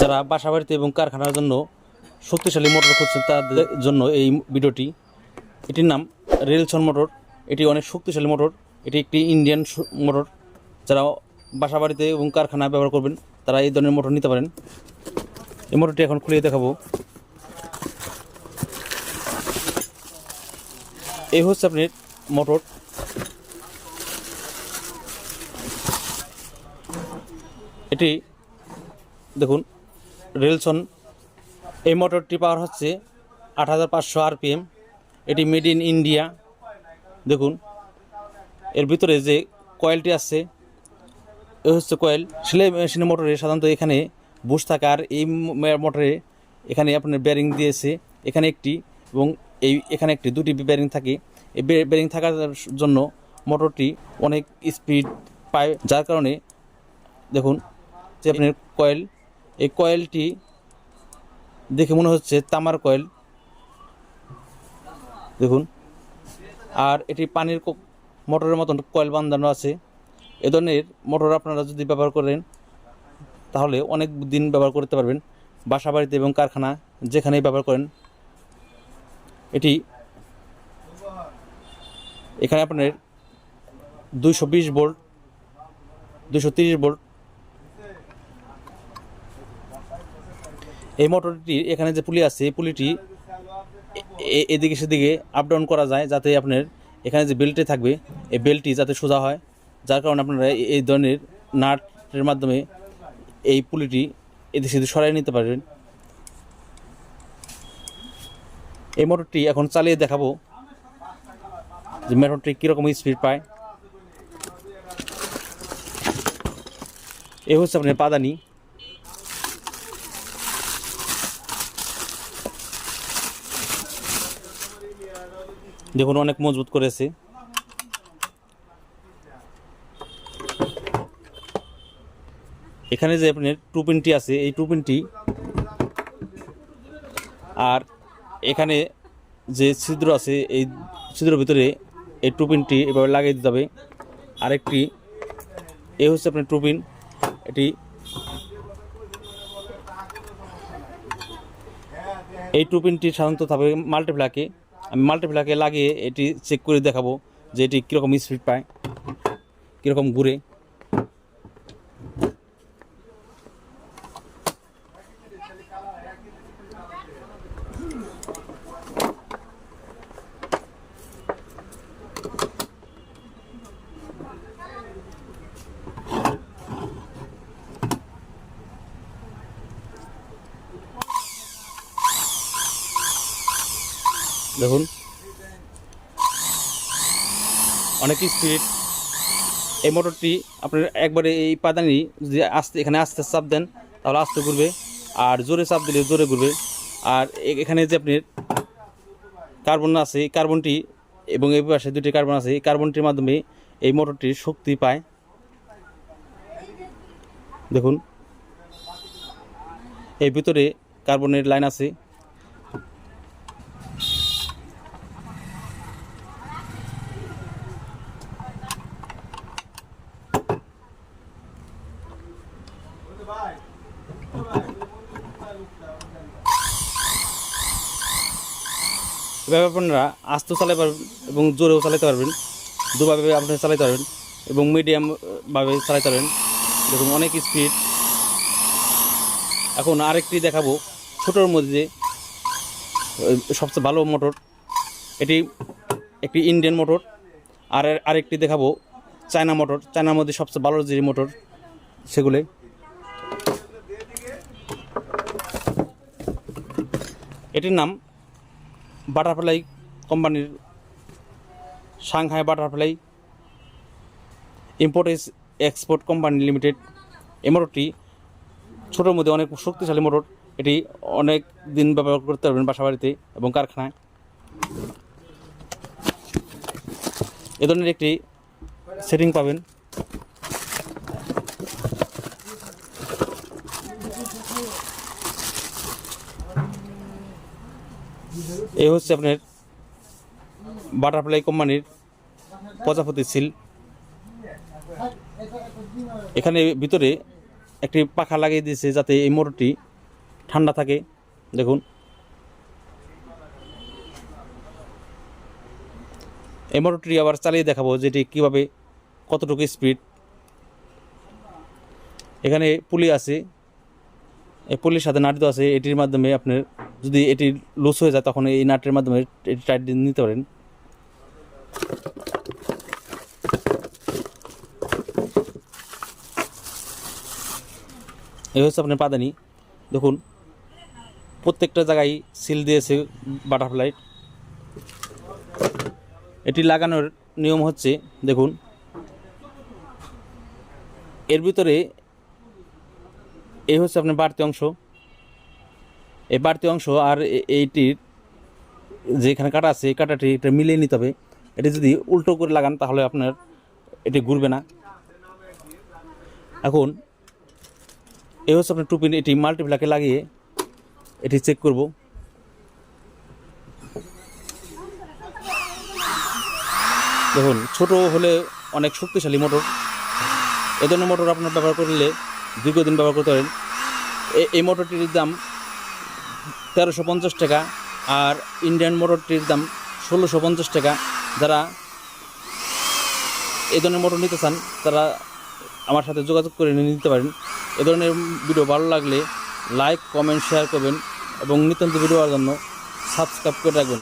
যারা বাসা বাড়িতে এবং কারখানার জন্য শক্তিশালী মোটর খুঁজছেন তাদের জন্য এই ভিডিওটি। এটির নাম রেলসন মোটর। এটি অনেক শক্তিশালী মোটর। এটি একটি ইন্ডিয়ান মোটর। যারা বাসা বাড়িতে এবং কারখানা ব্যবহার করবেন, তারা এই ধরনের মোটর নিতে পারেন। এই মোটরটি এখন খুলে দেখাবো। এই হচ্ছে আপনার মোটর। এটি, দেখুন রেলসন, এই মোটরটি পাওয়ার হচ্ছে আট হাজার পাঁচশো আরপিএম। এটি মেড ইন ইন্ডিয়া দেখুন, এর ভিতরে যে কয়েলটি আছে, এ হচ্ছে কয়েল। সেলাই মেশিনের মোটরে সাধারণত এখানে বুশ থাকে, আর এই মোটরে এখানে আপনার ব্যারিং দিয়েছে, এখানে একটি এবং এই, এখানে একটি, দুটি ব্যারিং থাকে। এই ব্যারিং থাকার জন্য মোটরটি অনেক স্পিড পায়, যার কারণে দেখুন যে আপনার কয়েল এই কয়েলটি দেখে মনে হচ্ছে তামার কয়েল। দেখুন। আর এটি পানির মোটরের মতন কয়েল বাঁধানো আছে। এ ধরনের মোটর আপনারা যদি ব্যবহার করেন, তাহলে অনেক দিন ব্যবহার করতে পারবেন। বাসা বাড়িতে এবং কারখানা যেখানেই ব্যবহার করেন। এটি এখানে আপনার দুইশো বিশ ভোল্ট দুশো তিরিশ ভোল্ট এই মোটরটি এখানে যে পুলি আছে পুলিটি এদিকে সেদিকে আপ ডাউন করা যায় যাতে আপনার এখানে যে বেল্টে থাকবে, এই বেল্টটি যাতে সোজা হয়। যার কারণে আপনারা এই ধরনের নাটের মাধ্যমে এই পুলিটি এদিক সেদিক সরাই নিতে পারবেন। এই মোটরটি এখন চালিয়ে দেখাবো যে মোটরটি কীরকম স্পিড পায়। এ হচ্ছে আপনার পাদানি। দেখুন, অনেক মজবুত করেছে। এখানে যে আপনার টু পিনটি আছে, এই টু পিনটি আর এখানে যে ছিদ্র আছে, এই ছিদ্রের ভিতরে এই টু পিনটি এভাবে লাগিয়ে দিতে হবে। আরেকটি এই হচ্ছে আপনার টু পিন এটি এই টু পিনটি সাধারণত থাকবে মাল্টিপ্লাকে। আমি মাল্টিপ্লাকে লাগিয়ে এটি চেক করে দেখাবো যে এটি কীরকম স্পিড পায় কীরকম ঘুরে। দেখুন। অনেক স্পিড এই মোটরটি আপনার একবারে এই পাদানি যদি আস্তে এখানে আস্তে চাপ দেন, তাহলে আস্তে ঘুরবে। আর জোরে চাপ দিলে জোরে ঘুরবে। আর এখানে যে আপনি কার্বন আছে, এই কার্বনটি এবং এই পাশে দুটি কার্বন আছে, এই কার্বনটির মাধ্যমে এই মোটরটির শক্তি পায়। দেখুন। এই ভিতরে কার্বনের লাইন আছে। এভাবে আপনারা আস্তেও চালাতে পারবেন এবং জোরেও চালাতে পারবেন, দুভাবে আপনি চালাতে পারবেন এবং মিডিয়াম ভাবে চালাতে পারবেন। দেখুন, অনেক স্পিড এখন আরেকটি দেখাবো, ছোটোর মধ্যে সবচেয়ে ভালো মোটর এটি একটি ইন্ডিয়ান মোটর আর আরেকটি দেখাবো চায়না মোটর চায়নার মধ্যে সবচেয়ে ভালো যে মোটর সেগুলো। এটির নাম বাটারফ্লাই কোম্পানির Shanghai butterfly import export company limited এই মোটরটি ছোটোর মধ্যে অনেক শক্তিশালী মোটর। এটি অনেক দিন ব্যবহার করতে পারবেন বাসা বাড়িতে এবং কারখানায়। এ ধরনের একটি সেটিং পাবেন। এই হচ্ছে আপনার বাটারফ্লাই কোম্পানির প্রজাপতি সিল এখানে ভিতরে একটি পাখা লাগিয়ে দিয়েছে যাতে এই মোটরটি ঠান্ডা থাকে। দেখুন। এই মোটরটি আবার চালিয়ে দেখাবো যেটি কীভাবে কতটুকু স্পিড এখানে পুলি আছে। এই পুলির সাথে নাট দেওয়া আছে, এটির মাধ্যমে আপনার যদি এটি লুজ হয়ে যায়, তখন এই নাটের মাধ্যমে এটি টাইট নিতে পারেন। এই হচ্ছে আপনার পাদানি। দেখুন, প্রত্যেকটা জায়গায় সিল দিয়েছে বাটারফ্লাই এটি লাগানোর নিয়ম হচ্ছে, দেখুন, এর ভিতরে এই হচ্ছে আপনার বাড়তি অংশ। এই বাড়তি অংশ আর এইটির যেখানে কাটা আছে, এই কাটাটি এটা মিলিয়ে নিতে হবে। এটি যদি উল্টো করে লাগান তাহলে আপনার এটি ঘুরবে না। এখন এই হচ্ছে আপনার টুপিন এটি মাল্টিপ্লাকে লাগিয়ে এটি চেক করব। দেখুন, ছোট হলে অনেক শক্তিশালী মোটর। এ ধরনের মোটর আপনার ব্যবহার করলে দীর্ঘদিন ব্যবহার করতে পারেন। এ- এই মোটরটির দাম তেরোশো পঞ্চাশ টাকা আর ইন্ডিয়ান মোটরটির দাম ষোলোশো পঞ্চাশ টাকা। যারা এই ধরনের মোটর নিতে চান, তারা আমার সাথে যোগাযোগ করে নিতে পারেন। এ ধরনের ভিডিও ভালো লাগলে লাইক, কমেন্ট, শেয়ার করবেন এবং নিত্যন্ত ভিডিও পাওয়ার জন্য সাবস্ক্রাইব করে রাখবেন।